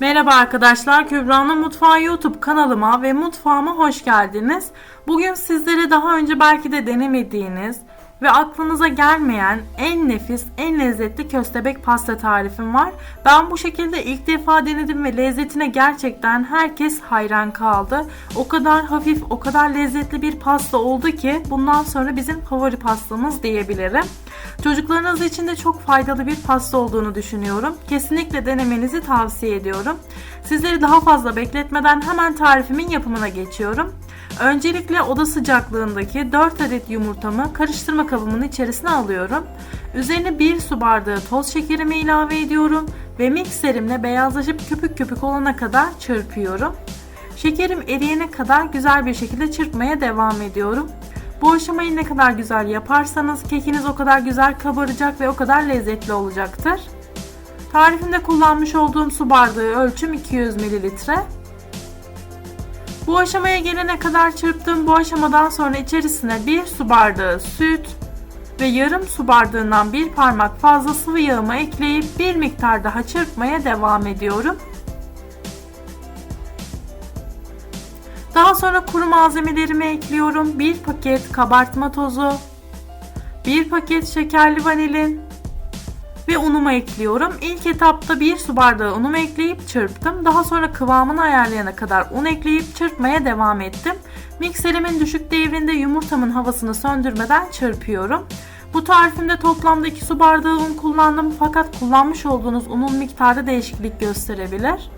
Merhaba arkadaşlar, Kübra'nın Mutfağı YouTube kanalıma ve mutfağıma hoş geldiniz. Bugün sizlere daha önce belki de denemediğiniz ve aklınıza gelmeyen en nefis, en lezzetli köstebek pasta tarifim var. Ben bu şekilde ilk defa denedim ve lezzetine gerçekten herkes hayran kaldı. O kadar hafif, o kadar lezzetli bir pasta oldu ki bundan sonra bizim favori pastamız diyebilirim. Çocuklarınız için de çok faydalı bir pasta olduğunu düşünüyorum. Kesinlikle denemenizi tavsiye ediyorum. Sizleri daha fazla bekletmeden hemen tarifimin yapımına geçiyorum. Öncelikle oda sıcaklığındaki 4 adet yumurtamı karıştırma kabımın içerisine alıyorum. Üzerine 1 su bardağı toz şekerimi ilave ediyorum ve mikserimle beyazlaşıp köpük köpük olana kadar çırpıyorum. Şekerim eriyene kadar güzel bir şekilde çırpmaya devam ediyorum. Bu aşamayı ne kadar güzel yaparsanız kekiniz o kadar güzel kabaracak ve o kadar lezzetli olacaktır. Tarifimde kullanmış olduğum su bardağı ölçüm 200 mililitre. Bu aşamaya gelene kadar çırptım. Bu aşamadan sonra içerisine bir su bardağı süt ve yarım su bardağından bir parmak fazla sıvı yağımı ekleyip bir miktar daha çırpmaya devam ediyorum. Daha sonra kuru malzemelerimi ekliyorum. Bir paket kabartma tozu, bir paket şekerli vanilin ve unumu ekliyorum. İlk etapta bir su bardağı unumu ekleyip çırptım. Daha sonra kıvamını ayarlayana kadar un ekleyip çırpmaya devam ettim. Mikserimin düşük devrinde yumurtamın havasını söndürmeden çırpıyorum. Bu tarifimde toplamda 2 su bardağı un kullandım fakat kullanmış olduğunuz unun miktarı değişiklik gösterebilir.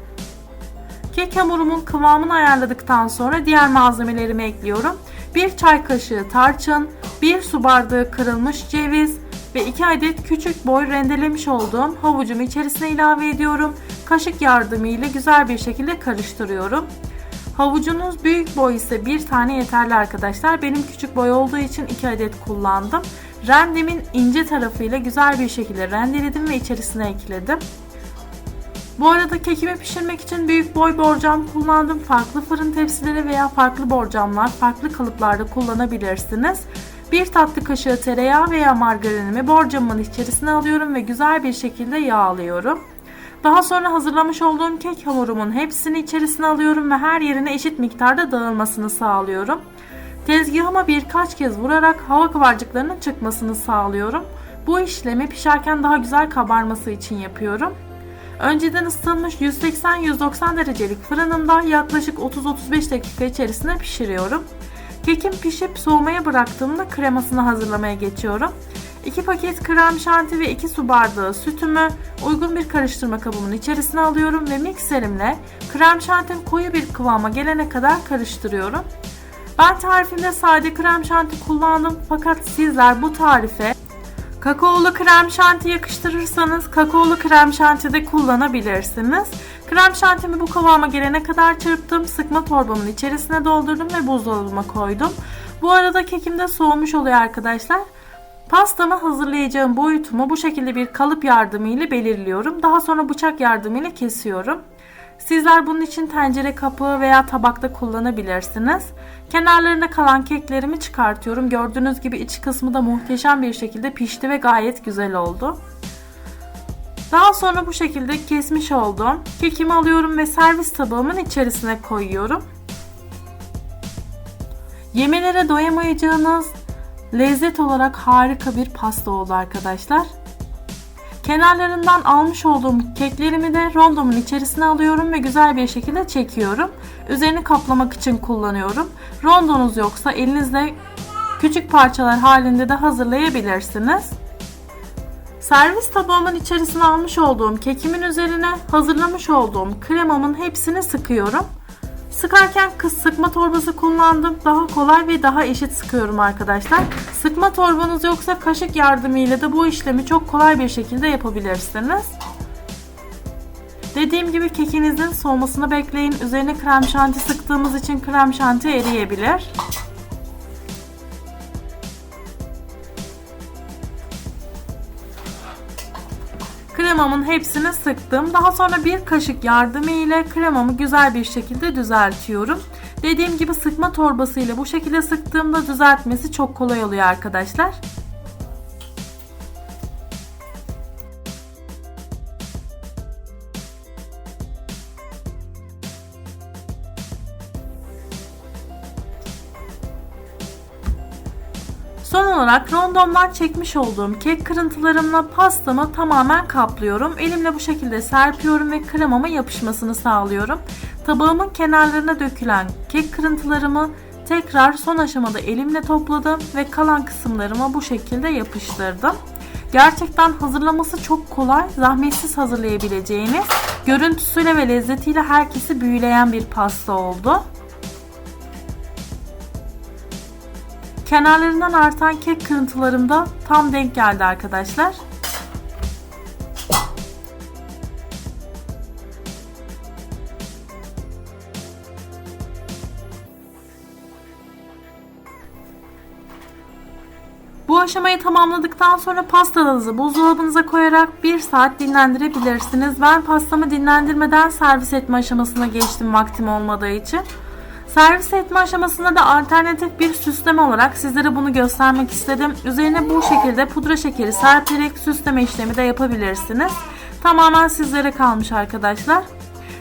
Kek hamurumun kıvamını ayarladıktan sonra diğer malzemelerimi ekliyorum. 1 çay kaşığı tarçın, 1 su bardağı kırılmış ceviz ve 2 adet küçük boy rendelemiş olduğum havucumu içerisine ilave ediyorum. Kaşık yardımıyla güzel bir şekilde karıştırıyorum. Havucunuz büyük boy ise bir tane yeterli arkadaşlar. Benim küçük boy olduğu için 2 adet kullandım. Rendemin ince tarafıyla güzel bir şekilde rendeledim ve içerisine ekledim. Bu arada kekimi pişirmek için büyük boy borcam kullandım. Farklı fırın tepsileri veya farklı borcamlar, farklı kalıplarda kullanabilirsiniz. Bir tatlı kaşığı tereyağı veya margarinimi borcamın içerisine alıyorum ve güzel bir şekilde yağlıyorum. Daha sonra hazırlamış olduğum kek hamurumun hepsini içerisine alıyorum ve her yerine eşit miktarda dağılmasını sağlıyorum. Tezgahıma birkaç kez vurarak hava kıvırcıklarının çıkmasını sağlıyorum. Bu işlemi pişerken daha güzel kabarması için yapıyorum. Önceden ısıtılmış 180-190 derecelik fırınımda yaklaşık 30-35 dakika içerisinde pişiriyorum. Kekim pişip soğumaya bıraktığımda kremasını hazırlamaya geçiyorum. 2 paket krem şanti ve 2 su bardağı sütümü uygun bir karıştırma kabımın içerisine alıyorum ve mikserimle krem şantim koyu bir kıvama gelene kadar karıştırıyorum. Ben tarifimde sade krem şanti kullandım fakat sizler bu tarife Kakaolu krem şanti yakıştırırsanız kakaolu krem şanti de kullanabilirsiniz. Krem şantimi bu kıvama gelene kadar çırptım. Sıkma torbamın içerisine doldurdum ve buzdolabıma koydum. Bu arada kekim de soğumuş oluyor arkadaşlar. Pastamı hazırlayacağım boyutumu bu şekilde bir kalıp yardımıyla belirliyorum. Daha sonra bıçak yardımıyla kesiyorum. Sizler bunun için tencere kapağı veya tabakta kullanabilirsiniz. Kenarlarında kalan keklerimi çıkartıyorum. Gördüğünüz gibi iç kısmı da muhteşem bir şekilde pişti ve gayet güzel oldu. Daha sonra bu şekilde kesmiş oldum. Kekimi alıyorum ve servis tabağımın içerisine koyuyorum. Yemelere doyamayacağınız lezzet olarak harika bir pasta oldu arkadaşlar. Kenarlarından almış olduğum keklerimi de rondomun içerisine alıyorum ve güzel bir şekilde çekiyorum. Üzerini kaplamak için kullanıyorum. Rondonuz yoksa elinizle küçük parçalar halinde de hazırlayabilirsiniz. Servis tabağımın içerisine almış olduğum kekimin üzerine hazırlamış olduğum kremamın hepsini sıkıyorum. Sıkarken kız sıkma torbası kullandım. Daha kolay ve daha eşit sıkıyorum arkadaşlar. Sıkma torbanız yoksa kaşık yardımıyla da bu işlemi çok kolay bir şekilde yapabilirsiniz. Dediğim gibi kekinizin soğumasını bekleyin. Üzerine krem şanti sıktığımız için krem şanti eriyebilir. Kremamın hepsini sıktım. Daha sonra bir kaşık yardımı ile kremamı güzel bir şekilde düzeltiyorum. Dediğim gibi sıkma torbası ile bu şekilde sıktığımda düzeltmesi çok kolay oluyor arkadaşlar. Son olarak rondomdan çekmiş olduğum kek kırıntılarımla pastamı tamamen kaplıyorum. Elimle bu şekilde serpiyorum ve kremama yapışmasını sağlıyorum. Tabağımın kenarlarına dökülen kek kırıntılarımı tekrar son aşamada elimle topladım ve kalan kısımlarıma bu şekilde yapıştırdım. Gerçekten hazırlaması çok kolay, zahmetsiz hazırlayabileceğiniz, görüntüsüyle ve lezzetiyle herkesi büyüleyen bir pasta oldu. Kenarlarından artan kek kırıntılarım da tam denk geldi arkadaşlar. Bu aşamayı tamamladıktan sonra pastanızı buzdolabınıza koyarak 1 saat dinlendirebilirsiniz. Ben pastamı dinlendirmeden servis etme aşamasına geçtim vaktim olmadığı için. Servis etme aşamasında da alternatif bir süsleme olarak sizlere bunu göstermek istedim. Üzerine bu şekilde pudra şekeri serperek süsleme işlemi de yapabilirsiniz. Tamamen sizlere kalmış arkadaşlar.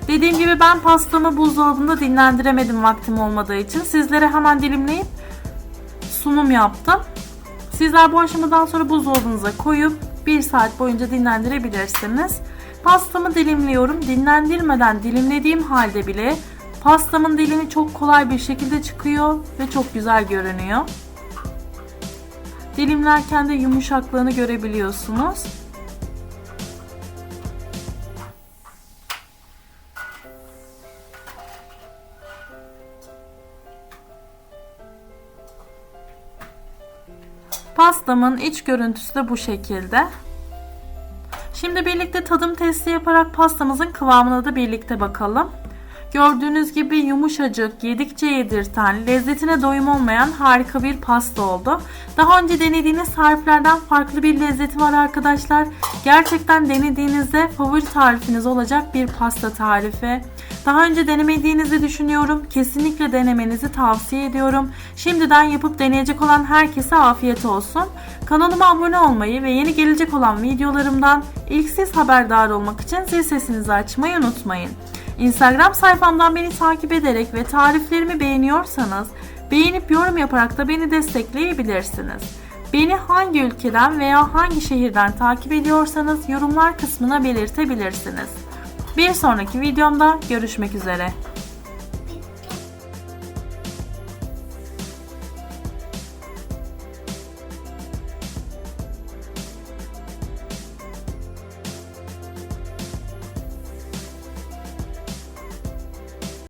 Dediğim gibi ben pastamı buzdolabında dinlendiremedim vaktim olmadığı için. Sizlere hemen dilimleyip sunum yaptım. Sizler bu aşamadan sonra buzdolabınıza koyup 1 saat boyunca dinlendirebilirsiniz. Pastamı dilimliyorum. Dinlendirmeden dilimlediğim halde bile pastamın dilimi çok kolay bir şekilde çıkıyor ve çok güzel görünüyor. Dilimlerken de yumuşaklığını görebiliyorsunuz. Pastamın iç görüntüsü de bu şekilde. Şimdi birlikte tadım testi yaparak pastamızın kıvamına da birlikte bakalım. Gördüğünüz gibi yumuşacık, yedikçe yedirten, lezzetine doyum olmayan harika bir pasta oldu. Daha önce denediğiniz tariflerden farklı bir lezzeti var arkadaşlar. Gerçekten denediğinizde favori tarifiniz olacak bir pasta tarifi. Daha önce denemediğinizi düşünüyorum. Kesinlikle denemenizi tavsiye ediyorum. Şimdiden yapıp deneyecek olan herkese afiyet olsun. Kanalıma abone olmayı ve yeni gelecek olan videolarımdan ilk siz haberdar olmak için zil sesinizi açmayı unutmayın. Instagram sayfamdan beni takip ederek ve tariflerimi beğeniyorsanız beğenip yorum yaparak da beni destekleyebilirsiniz. Beni hangi ülkeden veya hangi şehirden takip ediyorsanız yorumlar kısmına belirtebilirsiniz. Bir sonraki videomda görüşmek üzere.